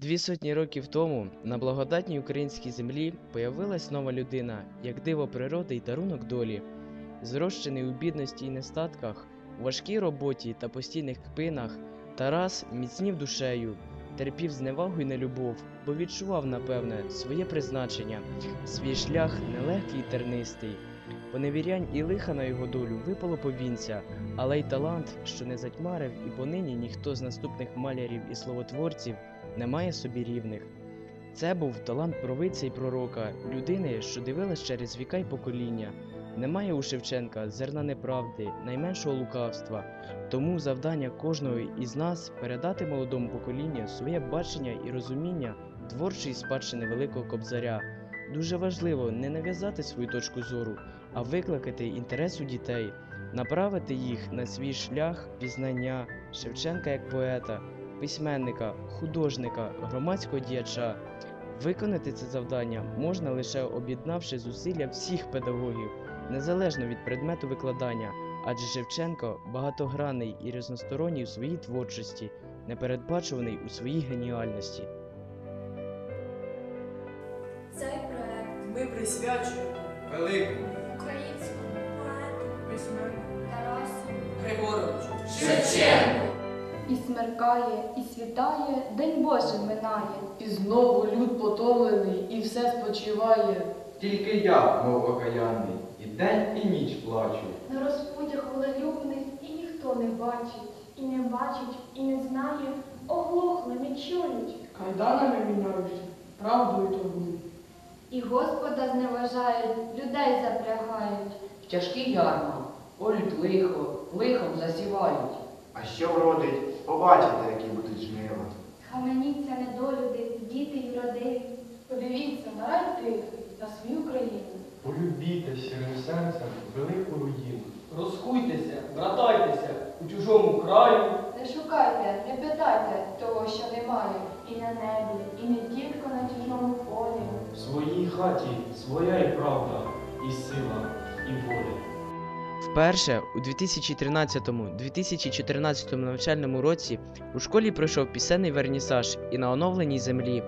Дві сотні років тому на благодатній українській землі появилась нова людина, як диво природи й дарунок долі. Зрощений у бідності й нестатках, у важкій роботі та постійних кпинах, Тарас міцнів душею, терпів зневагу й нелюбов, бо відчував, напевне, своє призначення, свій шлях нелегкий й тернистий. Поневірянь і лиха на його долю випало повінця, але й талант, що не затьмарив, і понині ніхто з наступних малярів і словотворців не має собі рівних. Це був талант провидця й пророка, людини, що дивилась через віка й покоління. Немає у Шевченка зерна неправди, найменшого лукавства. Тому завдання кожного із нас передати молодому поколінню своє бачення і розуміння творчої спадщини Великого Кобзаря. Дуже важливо не нав'язати свою точку зору, а викликати інтерес у дітей, направити їх на свій шлях пізнання Шевченка як поета, письменника, художника, громадського діяча. Виконати це завдання можна лише об'єднавши зусилля всіх педагогів, незалежно від предмету викладання, адже Шевченко багатогранний і різносторонній у своїй творчості, непередбачуваний у своїй геніальності. Цей проект Ми присвячуємо великому українському поету письменнику Тарасу Григоровичу Шевченку. І смеркає, і світає, день Божий минає. І знову люд потомлений, і все спочиває. Тільки я, мов окаянний, і день, і ніч плачу. На розпутях волелюбних і ніхто не бачить. і не бачать, і не знає, оглохли, не чують. Кайданами міняються, правдою торгують. І Господа зневажають, людей запрягають. В тяжкі ярма полють лихо, лихом засівають. А що вродить, побачите, які будуть жнива. Хаменіться недолюди, діти й роди. Подивіться на рай тихий, на свою країну. Полюбіте щирим серцем велику руїну. Розкуйтеся, братайтеся у чужому краю. Не шукайте, не питайте того, що немає. І на небі, і не тільки на чужому полі. В своїй хаті своя і правда, і сила, і воля. Вперше у 2013-2014 навчальному році у школі пройшов пісенний вернісаж і на оновленій землі.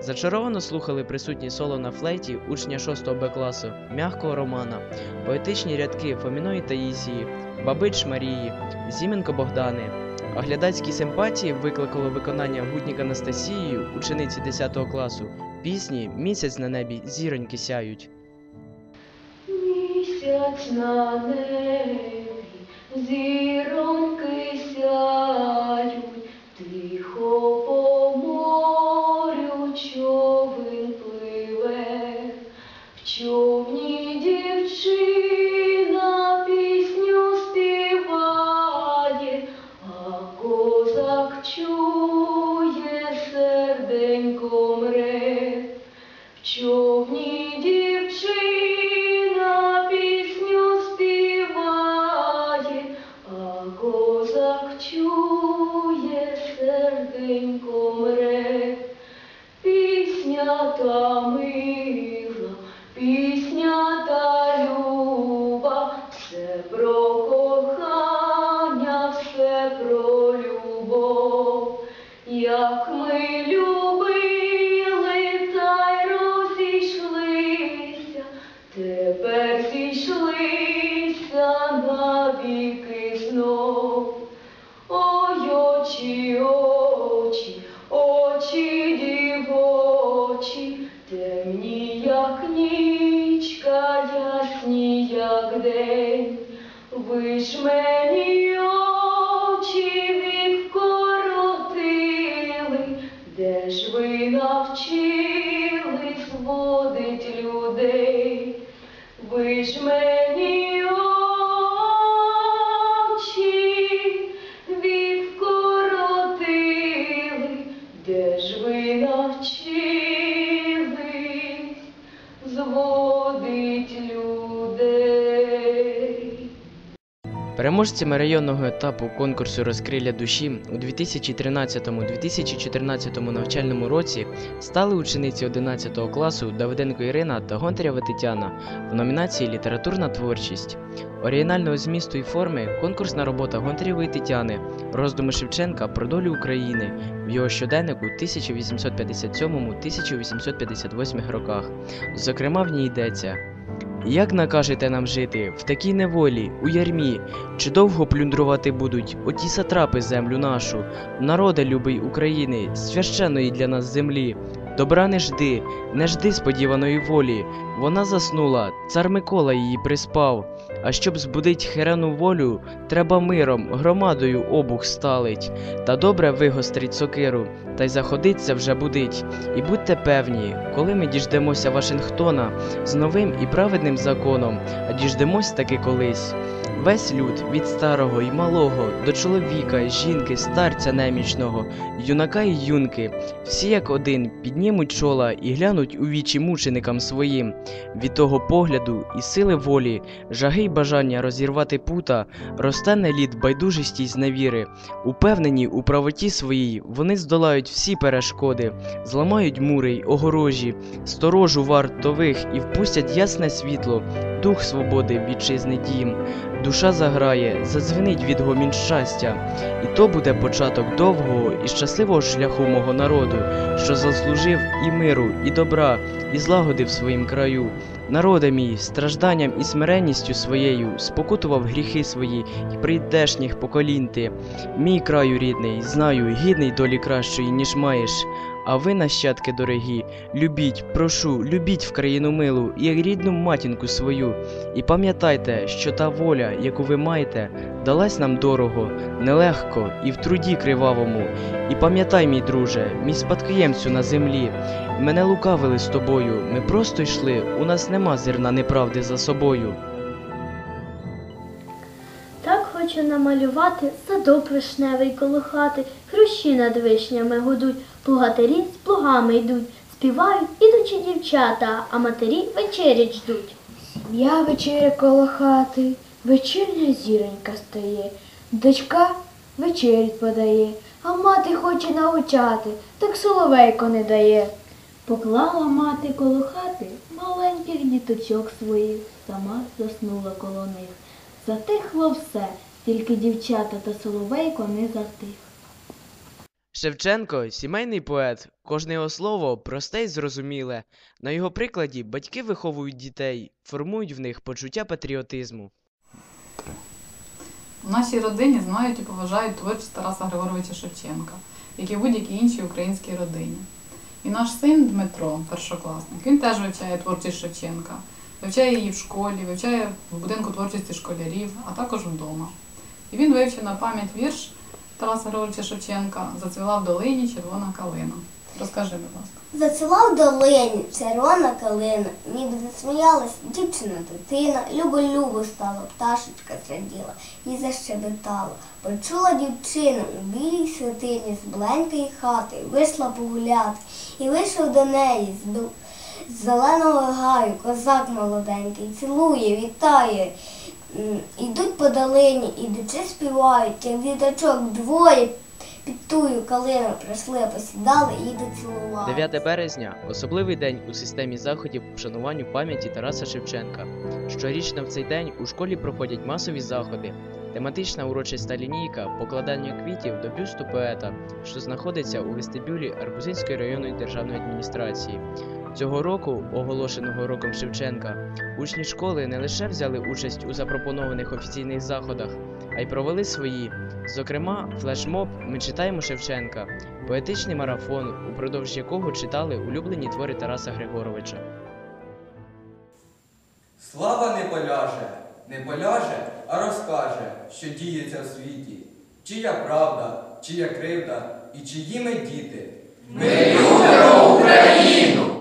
Зачаровано слухали присутні соло на флейті учня 6 Б класу м'якого Романа, поетичні рядки Фоміної Таїсії, Бабич Марії, Зіменко Богдани. Оглядацькі симпатії викликало виконання Гутнік Анастасією, учениці 10 класу, пісні Місяць на небі зіроньки сяють. Місяць на небі, серденько мре. Пісня та мила, як нічка, ясні, як день. Ви ж мені очі вік коротили, де ж ви навчились водить людей? Ви ж мені Переможцями районного етапу конкурсу Розкрилля душі у 2013-2014 навчальному році стали учениці 11 класу Давиденко Ірина та Гонтарєва Тетяна в номінації Літературна творчість. Оригінального змісту і форми конкурсна робота Гонтарєвої Тетяни Роздуми Шевченка про долю України в його щоденнику 1857-1858 роках. Зокрема, в ній йдеться. Як накажете нам жити в такій неволі, у ярмі, чи довго плюндрувати будуть оті сатрапи землю нашу, народе любий України, священної для нас землі? Добра не жди, не жди сподіваної волі. Вона заснула, цар Микола її приспав. А щоб збудить херену волю, треба миром, громадою обух сталить, та добре вигострить сокиру, та й заходиться вже будить. І будьте певні, коли ми діждемося Вашингтона з новим і праведним законом, а діждемось таки колись. Весь люд від старого й малого до чоловіка, жінки, старця немічного, юнака й юнки, всі як один піднімуть чола і глянуть у вічі мученикам своїм. Від того погляду і сили волі, жаги й бажання розірвати пута, розтане лід байдужості й зневіри. Упевнені у правоті своїй, вони здолають всі перешкоди, зламають мури й огорожі, сторожу вартових і впустять ясне світло, дух свободи вітчизни дім. Душа заграє, задзвенить відгомін щастя, і то буде початок довгого і щасливого шляху мого народу, що заслужив і миру, і добра, і злагоди в своїм краю. Народе мій, стражданням і смиренністю своєю спокутував гріхи свої і прийдешніх поколінь ти. Мій краю рідний, знаю, гідний долі кращої, ніж маєш. А ви, нащадки дорогі, любіть, прошу, любіть в країну милу, як рідну матінку свою. І пам'ятайте, що та воля, яку ви маєте, далась нам дорого, нелегко і в труді кривавому. І пам'ятай, мій друже, мій спадкоємцю на землі. Мене лукавили з тобою, ми просто йшли, у нас нема зерна неправди за собою. Хочу намалювати садок вишневий коло хати, хрущі над вишнями гудуть, плугатарі з плугами йдуть, співають ідучі дівчата, а матері вечерять ждуть. Я вечеря коло хати, вечірня зіронька стає, дочка вечерять подає, а мати хоче научати, так соловейко не дає. Поклала мати коло хати маленьких діточок своїх, сама заснула коло них. Затихло все, тільки дівчата та соловейко не затих. Шевченко сімейний поет, кожне його слово просте й зрозуміле. На його прикладі батьки виховують дітей, формують в них почуття патріотизму. У нашій родині знають і поважають творчість Тараса Григоровича Шевченка, як і будь-якій іншій українській родині. І наш син Дмитро, першокласник, він теж вивчає творчість Шевченка, вивчає її в школі, вивчає в будинку творчості школярів, а також вдома. І він вивчив на пам'ять вірш Тараса Григоровича Шевченка Зацвіла в долині червона калина. Розкажи, будь ласка. Зацвіла в долині червона калина, ніби засміялась дівчина дитина, любо-любо стало, пташечка зраділа і защебетала. Почула дівчина у білій святині з бленької хати, вийшла погуляти, і вийшов до неї з зеленого гаю козак молоденький, цілує, вітає. М, Ідуть по долині, ідучи співають, як діточок двоє під тую калину прийшли, посідали і доцілували. 9 березня особливий день у системі заходів по вшануванню пам'яті Тараса Шевченка. Щорічно в цей день у школі проходять масові заходи. Тематична урочиста лінійка покладання квітів до бюсту поета, що знаходиться у вестибюлі Арбузинської районної державної адміністрації. Цього року, оголошеного роком Шевченка, учні школи не лише взяли участь у запропонованих офіційних заходах, а й провели свої. Зокрема, флешмоб Ми читаємо Шевченка, поетичний марафон, упродовж якого читали улюблені твори Тараса Григоровича. Слава не поляже, не поляже, а розкаже, що діється в світі. Чия правда, чия кривда і чиї ми діти. Ми любимо Україну!